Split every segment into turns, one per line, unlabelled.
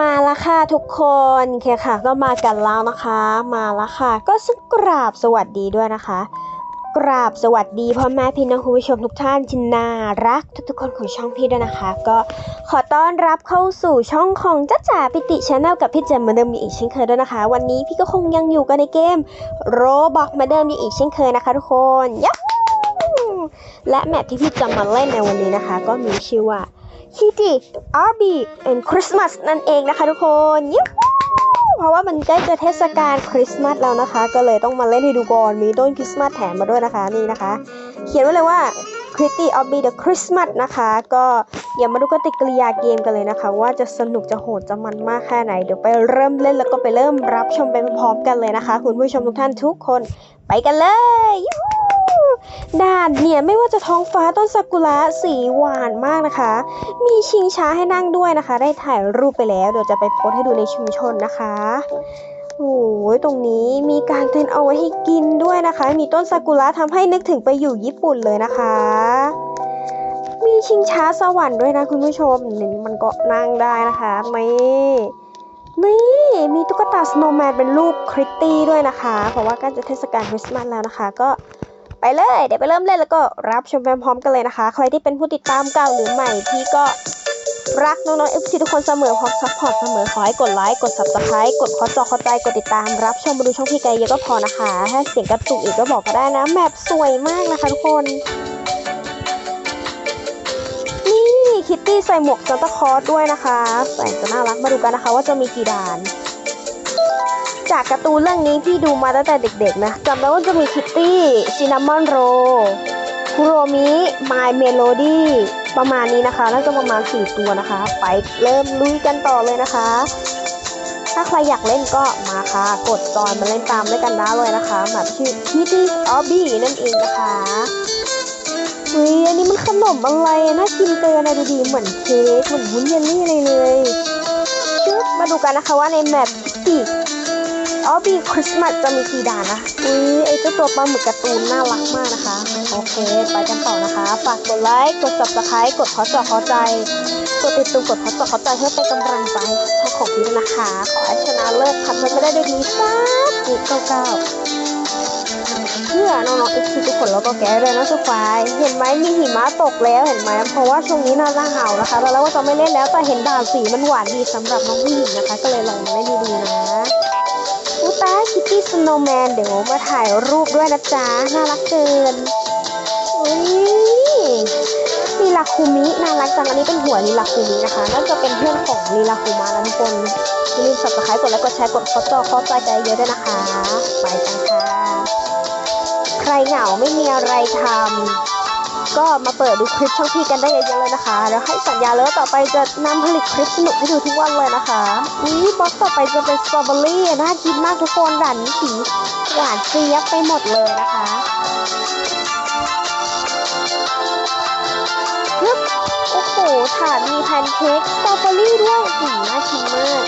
มาล้วค่ะทุกคนโอเคค่ะ ก็มากันแล้วนะคะ มาล้วค่ะ ก็สกราบสวัสดีด้วยนะคะ กราบสวัสดีพ่อแม่พี่น้องคุณผู้ชมทุกท่านที่น่ารักทุกๆคนของช่องพี่ด้วยนะคะ ก็ขอต้อนรับเข้าสู่ช่องของจ้าจ๋าปิติชาแนลกับพี่เจมเหมือนเดิมอีกเช่นเคยด้วยนะคะ วันนี้พี่ก็คงยังอยู่กันในเกมโรบอกเหมือนเดิมอีกเช่นเคยนะคะ ทุกคนยัและแมปที่พี่จะมาเล่นในวันนี้นะคะ ก็มีชื่อว่า Kitty RB and Christmas นั่นเองนะคะทุกคนยูฮูเพราะว่ามันใกล้จะเทศกาลคริสต์มาสแล้วนะคะ ก็เลยต้องมาเล่นให้ดูก่อนมีต้นคริสต์มาสแถมมาด้วยนะคะนี่นะคะ เขียนไว้เลยว่า Kitty RB the Christmas นะคะ ก็อย่ามาดูกติกริยาเกมกันเลยนะคะ ว่าจะสนุกจะโหดจะมันมากแค่ไหน เดี๋ยวไปเริ่มเล่นแล้วก็ไปเริ่มรับชมไปพร้อมกันเลยนะคะ คุณผู้ชมทุกท่านทุกคนไปกันเลยยูฮู ดานเนี่ยไม่ว่าจะท้องฟ้าต้นซากุระสีหวานมากนะคะ มีชิงช้าให้นั่งด้วยนะคะ ได้ถ่ายรูปไปแล้ว เดี๋ยวจะไปโพสให้ดูในชุมชนนะคะโอ้ยตรงนี้มีการเต้นเอาไว้ให้กินด้วยนะคะ มีต้นซากุระทำให้นึกถึงไปอยู่ญี่ปุ่นเลยนะคะ มีชิงช้าสวรรค์ด้วยนะคุณผู้ชมนี่มันก็นั่งได้นะคะนี่นี่มีตุ๊กตาสโนว์แมนเป็นรูปคริตตี้ด้วยนะคะ เพราะว่าใกล้จะเทศกาลคริสต์มาสแล้วนะคะ ก็ ไปเลย เดี๋ยวไปเริ่มเล่นแล้วก็รับชมไปพร้อมกันเลยนะคะ ใครที่เป็นผู้ติดตามเก่าหรือใหม่ที่ก็รักน้องๆเอฟซีทุกคนเสมอพร้อมซัพพอร์ตเสมอขอให้กดไลค์กด subscribe กดขอจอขอใจกดติดตามรับชมมาดูช่องพี่ไกเยอะก็พอนะคะถ้าเสียงกระตุกอีกก็บอกก็ได้นะแมปสวยมากนะคะทุกคนนี่คิตตี้ใส่หมวกซานตาคอสด้วยนะคะแสนจะน่ารักมาดูกันนะคะ ว่าจะมีกี่ด่าน จากการ์ตูนเรื่องนี้พี่ดูมาตั้งแต่เด็กๆนะจำได้ว่าจะมีคิตตี้ซินนามอนโรคุโรมิมายเมโลดี้ประมาณนี้นะคะ น่าจะประมาณ 4 ตัวนะคะ ไปเริ่มลุยกันต่อเลยนะคะ ถ้าใครอยากเล่นก็มาค่ะ กดจอยมาเล่นตามด้วยกันได้เลยนะคะแบบชื่อ Kitty Obby นั่นเองนะคะเฮ้ยอันนี้มันขนมอะไรน่ากินเกินนะดูดีเหมือนเค้กเหมือนวุ้นเยลลี่อะไรเลยชึบมาดูกันนะคะว่าในแมป Kitty อ๋อบีคริสต์มาสจะมีกี่ด่านนะอุ้ยไอเจ้าตัวปลาหมึกการ์ตูนน่ารักมากนะคะ โอเค ไปกันต่อนะคะ ฝากกดไลค์ กด subscribe กดขอจอขอใจ กดติดตามกดขอจอขอใจเพื่อเป็นกำลังใจให้ช่องของพี่ด้วยนะคะ ขอให้ชนะเลิศพันธุ์ไม่ได้ด้วยดีสักจีเก้าเก้าเพื่อน้องๆเอ็กซ์ทุกคนแล้วก็แกด้วยนะทุกฝ่ายเห็นไหมมีหิมะตกแล้วเห็นไหมเพราะว่าช่วงนี้หน่าร่าเหงานะคะแล้วว่าจะไม่เล่นแล้วแต่เห็นด่านสีมันหวานดีสำหรับน้องผู้หญิงนะคะ ก็เลยลองมาเล่นดูๆนะ คิตตี้สโนว์แมนเดี๋ยวมาถ่ายรูปด้วยนะจ๊ะ น่ารักเกินอุ้ยลีลาคูมิ น่ารักจัง อันนี้เป็นหัวลีลาคูมินะคะ น่าจะเป็นเพื่อนของลีลาคูมานะทุกคนอย่าลืมสับสไครต์กดไลค์กดแชร์กดคอจอคอใจใจเยอะด้วยนะคะ ไปกันค่ะ ใครเหงาไม่มีอะไรทำ ก็มาเปิดดูคลิปช่องพี่กันได้เยอะๆเลยนะคะ แล้วให้สัญญาเลยว่าต่อไปจะนำผลิตคลิปสนุกให้ดูทุกวันเลยนะคะนี่บอสต่อไปจะเป็นสตรอเบอรี่น่ากินมากทุกคนด่านสีหวานเจี๊ยบไปหมดเลยนะคะฮึบโอ้โหถาดมีแพนเค้กสตรอเบอรี่ด้วยสีน่ากินมาก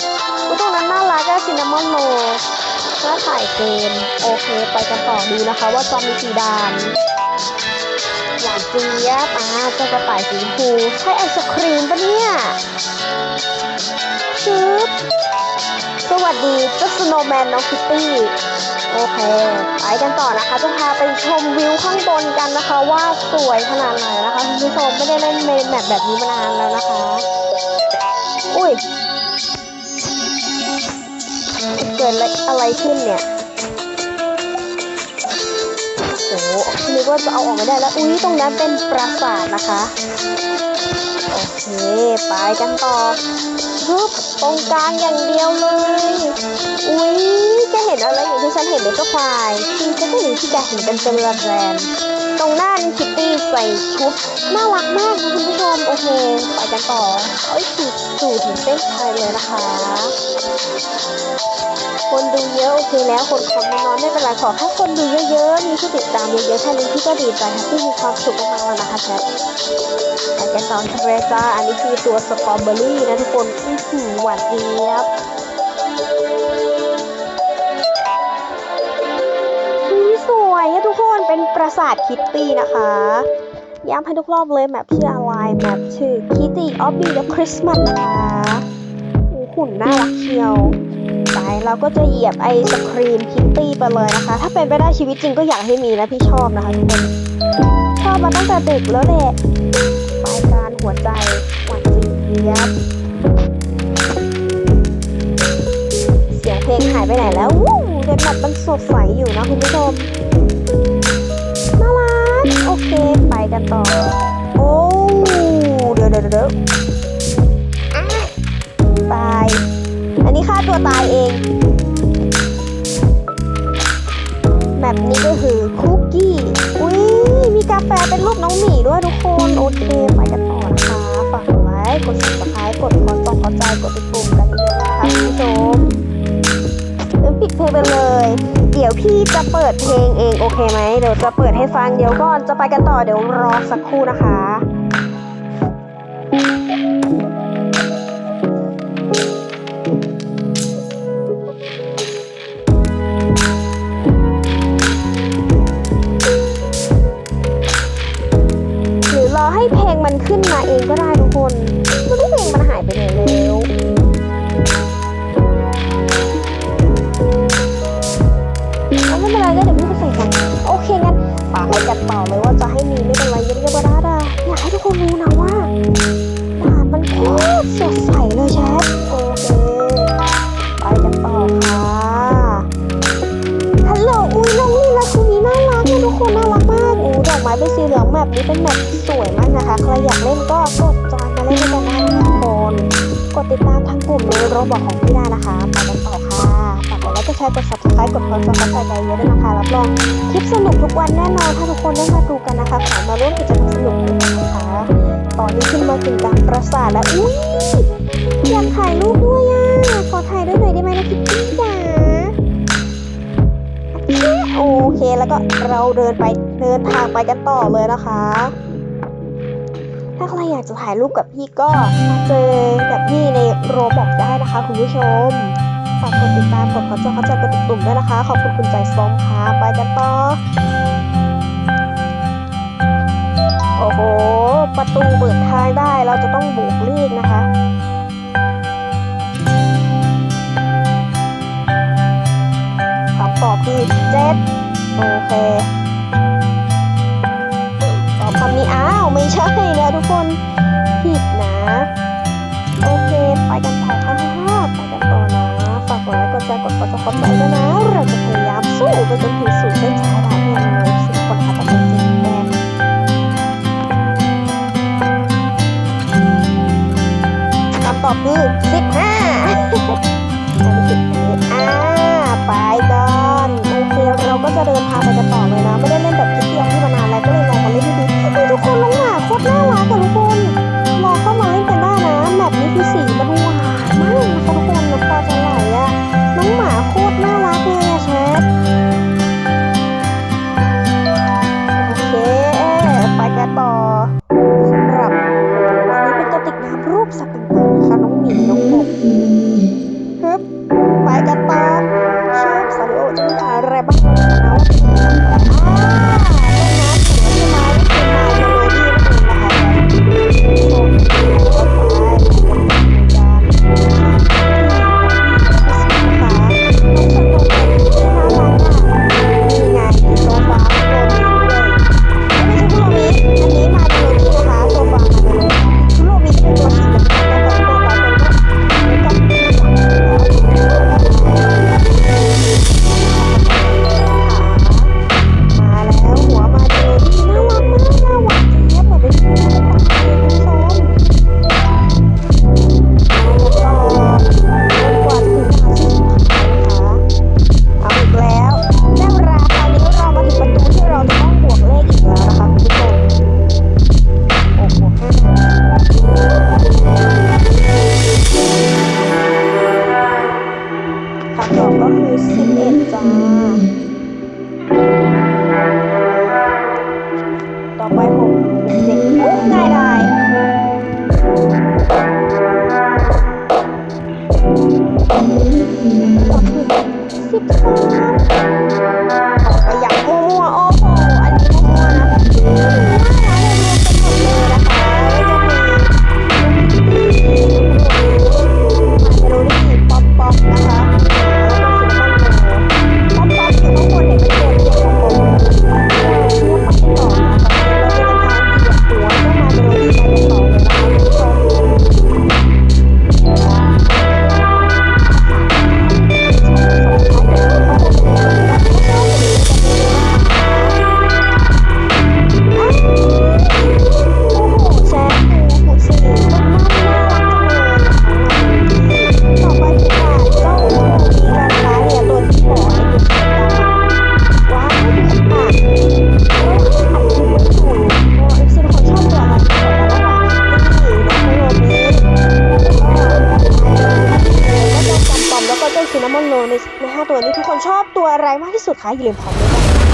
ตรงนั้นน่ารักอะซินนามอนโรน่าถ่ายเกม โอเค ไปกันต่อดูนะคะว่าจะมีกี่ด่านานเจี๊ยบอ่าเจ้ากระต่ายสีชมพูใช่ไอศครีมปะเนี่ยชึบสวัสดีเจ้าสโนว์แมนน้องคิตตี้โอเคไปกันต่อนะคะ จะพาไปชมวิวข้างบนกันนะคะ ว่าสวยขนาดไหนนะคะคุณผู้ชมไม่ได้เล่นเมนแมปแบบนี้มานานแล้วนะคะ อุ้ยเกิดอะไรขึ้นเนี่ย โอ้โหนึกว่าจะเอาออกม่ได้แล้ว อุ้ยตรงนั้นเป็นปราสาทนะคะ โอเค ไปกันต่อฮึบตรงกลางอย่างเดียวเลย อุ้ยจะเห็นอะไรอย่างที่ฉันเห็นในเจ้าควายจริงฉันก็เห็นที่แกเห็นเป็นเป็นระแรนตรงหน้านี่คิตตี้ใส่ชุดน่ารักมากนะคุณผู้ชม โอเค ไปกันต่อ เอ้ยสู่สู่ถึงเส้นชัยเลยนะคะ คนดูเยอะโอเคแล้ว คนคอมเมนน้อยไม่เป็นไรขอแค่คนดูเยอะๆ มีผู้ติดตามเยอะๆแค่นี้พี่ก็ดีใจค่ะพี่มีความสุขมากๆแล้วนะคะแชทแต่กันตอนทเรจ้าอันนี้คือตัวสตรอเบอรี่นะทุกคนอื้อหือหวานเจี๊ยบสวยอะทุกคนเป็นปราสาทคิตตี้นะคะย้ำให้ทุกรอบเลยแมปชื่ออะไรแมปชื่อ Kitty of the Christmas นะคะโอ้โหหุ่นน่ารักเชียว เราก็จะเหยียบไอศครีมคิตตี้ไปเลยนะคะ ถ้าเป็นไปได้ชีวิตจริงก็อยากให้มีนะพี่ชอบนะคะทุกคนชอบมาตั้งแต่เด็กแล้วแหละปลายการหัวใจหวานเจี๊ยบเสียงเพลงหายไปไหนแล้ววู้เด็กแบบมันสดใสอยู่นะคุณผู้ชมน่ารักโอเคไปกันต่อ พี่จะเปิดเพลงเองโอเคไหมเดี๋ยวจะเปิดให้ฟังเดี๋ยวก่อนจะไปกันต่อเดี๋ยวรอสักครู่นะคะหรือรอให้เพลงมันขึ้นมาเองก็ได้ทุกคน ไปกันต่อเลยว่าจะให้มีไม่เป็นไรยังจะบดาดาอยากให้ทุกคนรู้นะว่าด่านมันโคตรสดใสเลยแชทโอเคไปกันต่อค่ะฮัลโหลอุ้ยน้องนี่ละคุณนี้น่ารักนะทุกคนน่ารักมากอู้ดอกไม้เป็นสีเหลืองแบบนี้เป็นแบบสวยมากนะคะใครอยากเล่นก็กดจอยมาเล่นด้วยกันได้ทุกคนกดติดตามทางกลุ่มในโรบอทของพี่ด้นะคะไปกันต่อค่ะ กกดไลค์กดแชร์กด subscribe กดคอนซัลท์ใจเยอะด้วยนะคะ รับรองคลิปสนุกทุกวันแน่นอน ถ้าทุกคนได้มาดูกันนะคะ ขอมาร่วมกิจกรรมสนุกด้วยกันนะคะ ตอนนี้ขึ้นมาถึงกลางปราสาทแล้ว อุ้ยอยากถ่ายรูปด้วยอะ ขอถ่ายด้วยหน่อยได้ไหมนะคิตตี้จ๋าโอเค แล้วก็เราเดินไปเดินทางไปกันต่อเลยนะคะ ถ้าใครอยากจะถ่ายรูปกับพี่ก็มาเจอกับพี่ในโรบอกได้นะคะคุณผู้ชม กดติดตามกดขอจอเข้าใจกดติดตุ่มด้วยนะคะ ขอบคุณคุณใจส้มค่ะ ไปกันต่อ โอ้โห ประตูเปิดทางได้เราจะต้องโบกเลขนะคะคำตอบคือเจ็ดโอเคตอบคำนี้อ้าว ไม่ใช่นะทุกคน ผิดนะ โอเค ไปกันต่อ กดไลค์กดแชร์กดกดจะขอบใจด้วยนะ เราจะพยายามสู้ไปจนถึงสูตรเส้นชัยได้ให้เราน้อยสิบคนค่ะต้องเป็นจริงแน่คำตอบคือสิบห้าอันนี้สิบนี้อ่าไปกันโอเคเราก็จะเดินทางไปกันต่อเลยนะ ไม่ได้เล่น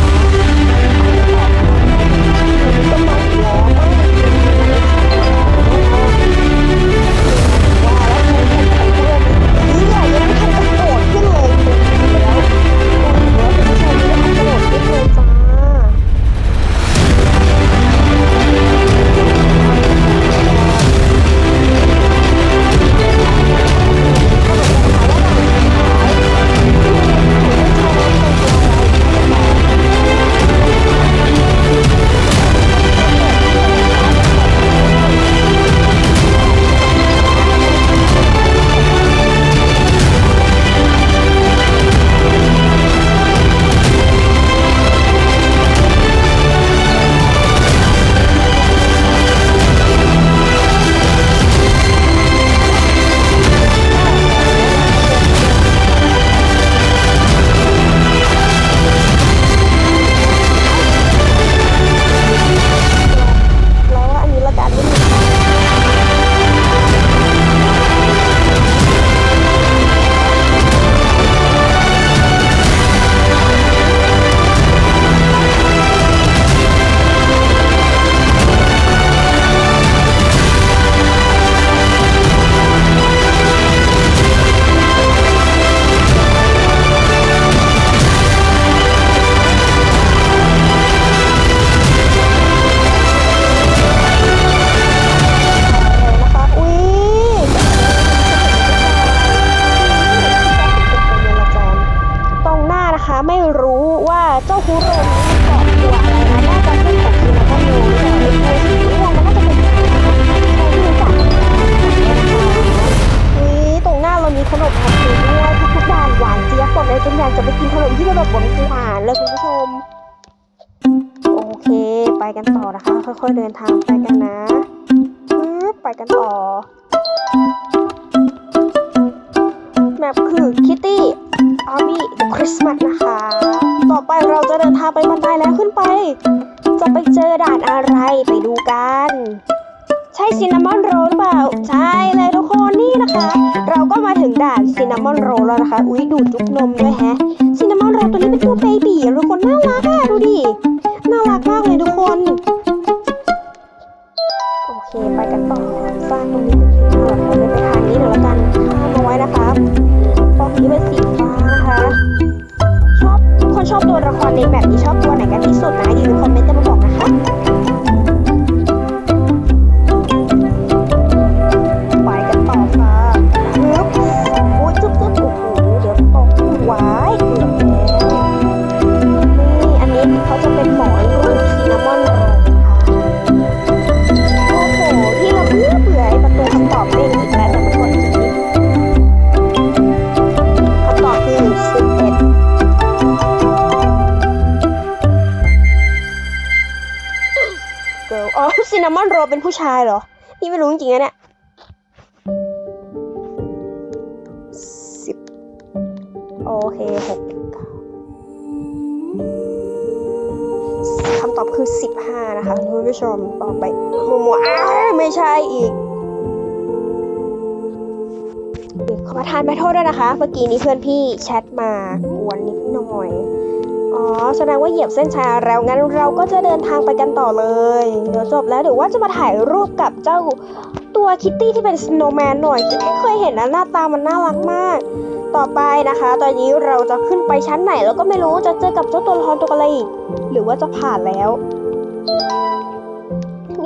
Thank you. ไปกันต่อนะคะ ค่อยๆเดินทางไปกันนะไปกันต่อ แมปคือคิตตี้อาร์มี่คริสต์มาสนะคะ ต่อไปเราจะเดินทางไปบันไดแล้วขึ้นไป จะไปเจอด่านอะไรไปดูกัน ใช่ซินนามอนโรลหรือเปล่า ใช่เลยทุกคนนี่นะคะ เราก็มาถึงด่านซินนามอนโรลแล้วนะคะ อุ๊ย ดูดจุกนมด้วยแฮะซินนามอนโรลตัวนี้เป็นตัวเบบี้ทุกคนน่ารักอะดูดิ น่ารักมากเลยทุกคน โอเค ไปกันต่อสร้างตรงนี้เป็นที่น่ารักเราเลยไปทางนี้เดี๋ยวละกันข้ามเอาไว้นะครับตรงนี้เป็นสีฟ้านะคะ ชอบทุกคนชอบตัวละครในแบบนี้ชอบ ชายเหรอ นี่ไม่รู้จริงๆนะเนี่ยสิบโอเคหกคำตอบคือสิบห้านะคะคุณผู้ชมต่อไปมัวมัวอ้าไม่ใช่อีกขอประทานไปโทษด้วยนะคะ เมื่อกี้นี้เพื่อนพี่แชทมากวนนิดหน่อย แสดงว่าเหยียบเส้นชัยแล้วงั้นเราก็จะเดินทางไปกันต่อเลย เดี๋ยวจบแล้วเดี๋ยวว่าจะมาถ่ายรูปกับเจ้าตัวคิตตี้ที่เป็นสโนว์แมนหน่อยที่เคยเห็นนะหน้าตามันน่ารักมาก ต่อไปนะคะ ตอนนี้เราจะขึ้นไปชั้นไหนแล้วก็ไม่รู้จะเจอกับเจ้าตัวละครตัวอะไรอีกหรือว่าจะผ่านแล้ว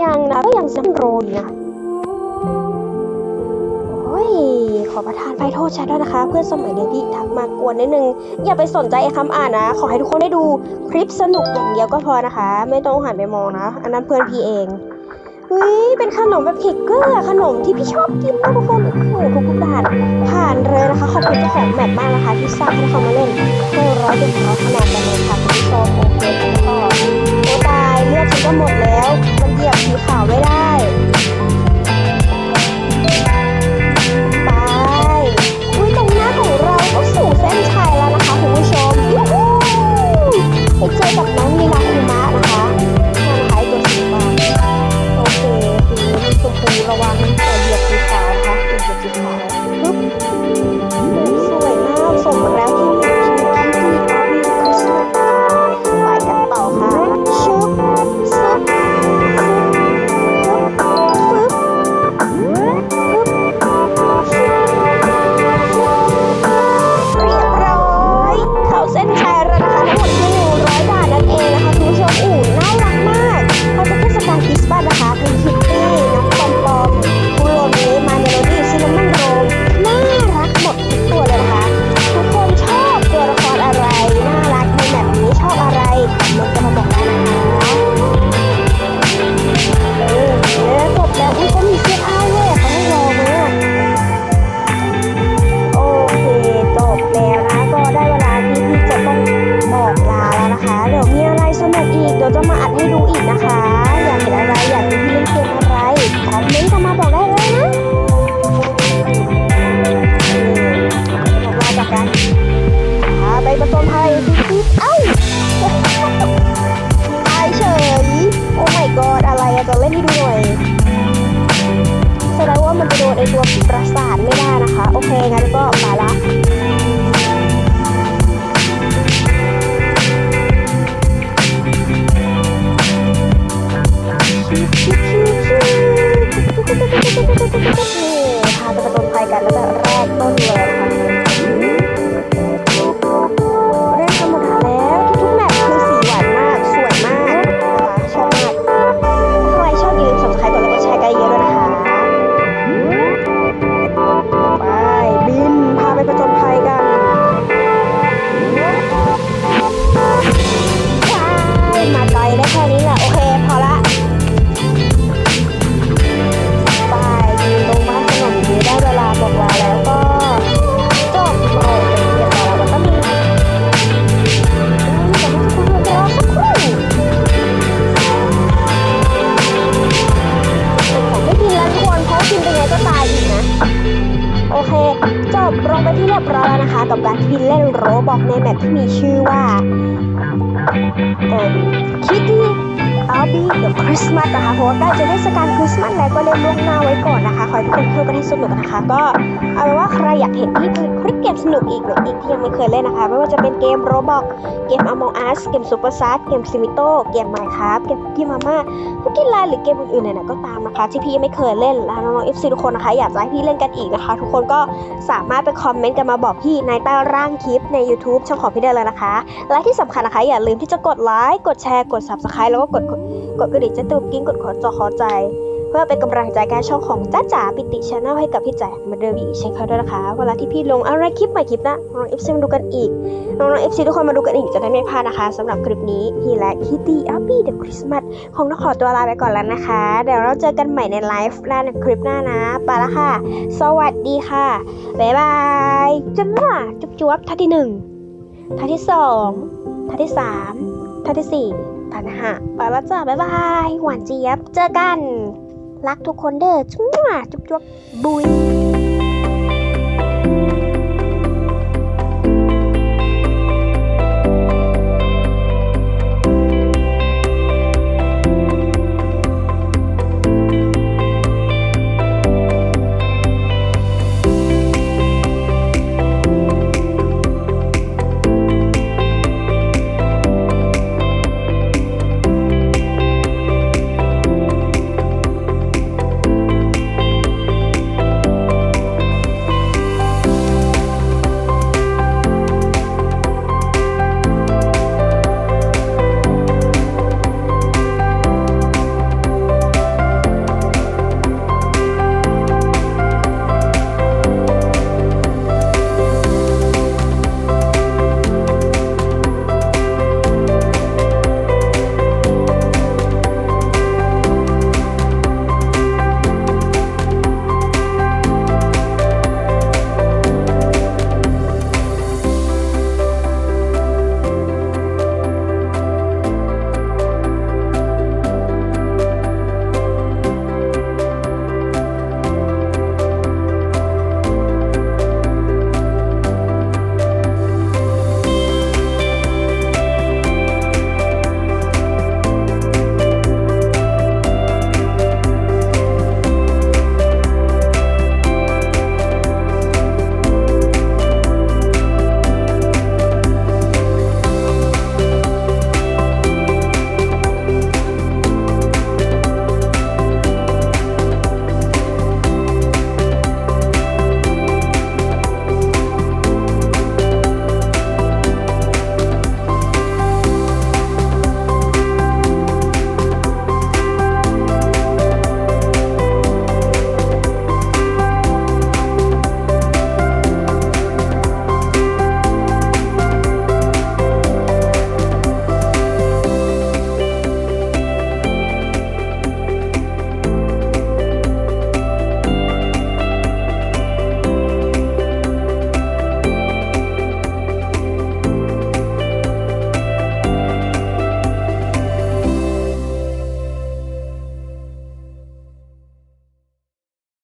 ยังนะก็ยังซัมโรนนะ อประทานไฟโทษแชทด้วยนะคะ เพื่อนสมัยเด็กที่ทักมากวนนิดนึง อย่าไปสนใจไอ้คำอ่านนะ ขอให้ทุกคนได้ดูคลิปสนุกอย่างเดียวก็พอนะคะ ไม่ต้องหันไปมองนะ อันนั้นเพื่อนพี่เองเฮ้ยเป็นขนมแบบเค้กเกอร์ขนมที่พี่ชอบกินนะทุกคนโอ้โหทุกๆด่านผ่านเลยนะคะขอบคุณเจ้าของแมปมากนะคะที่สร้างให้เขามาเล่นเพื่อร้อยเป็นเขาขนาดกันเลยค่ะคุณผู้ชมโอเคไปต่อโอ้ตายเลือดฉันก็หมดแล้ว มันเหยียบสีขาวไม่ได้ ไปเจอกับน้องนีนาคุ นุกนะคะ ก็เอาเป็นว่าใครอยากเห็นที่คลิปเกมสนุกอีกหรืออีกที่ยังไม่เคยเล่นนะคะ ไม่ว่าจะเป็นเกมโรบอกเกม Among Us เกม Super s a t เกม Simito เกม Minecraft เกมที่มาม่าคุกกี้ไลน์หรือเกมอื่นๆเนี่ยก็ตามนะคะ ที่พี่ยังไม่เคยเล่นและน้องๆ FC ทุกคนนะคะอยากจะให้พี่เล่นกันอีกนะคะ ทุกคนก็สามารถไปคอมเมนต์กันมาบอกพี่ในใต้ร่างคลิปใน YouTube ช่องของพี่ได้เลยนะคะ และที่สำคัญนะคะ อย่าลืมที่จะกดไลค์กดแชร์กด Subscribe แล้วก็กดกดกระดิ่งจ้งเตือนกิ้งกดขอจอขอใจ เพื่อเป็นกำลังใจการช่องของจ้าจ๋าปิติชาแนลให้กับพี่แจ๋มาเดิมอีกเช่นเคยด้วยนะคะเวลาที่พี่ลงอะไรคลิปใหม่คลิปนะน้องเอฟซีมาดูกันอีกน้องๆเอฟซีทุกคนมาดูกันอีกจะได้ไม่พลาดนะคะสำหรับคลิปนี้พี่และคิตตี้อัปปี้เดอะคริสต์มาสคงต้องขอตัวลาไปก่อนแล้วนะคะ เดี๋ยวเราเจอกันใหม่ในไลฟ์หน้าในคลิปหน้านะไปละค่ะ สวัสดีค่ะบ๊ายบายจุ๊บจุ๊บจุ๊บท่าที่หนึ่งท่าที่สองท่าที่สามท่าที่สี่ท่านนะฮะไปแล้วจ้าบ๊ายบาย หวานเจี๊ยบ เจอกัน รักทุกคนเด้อจุ๊บจุ๊บจุ๊บบุย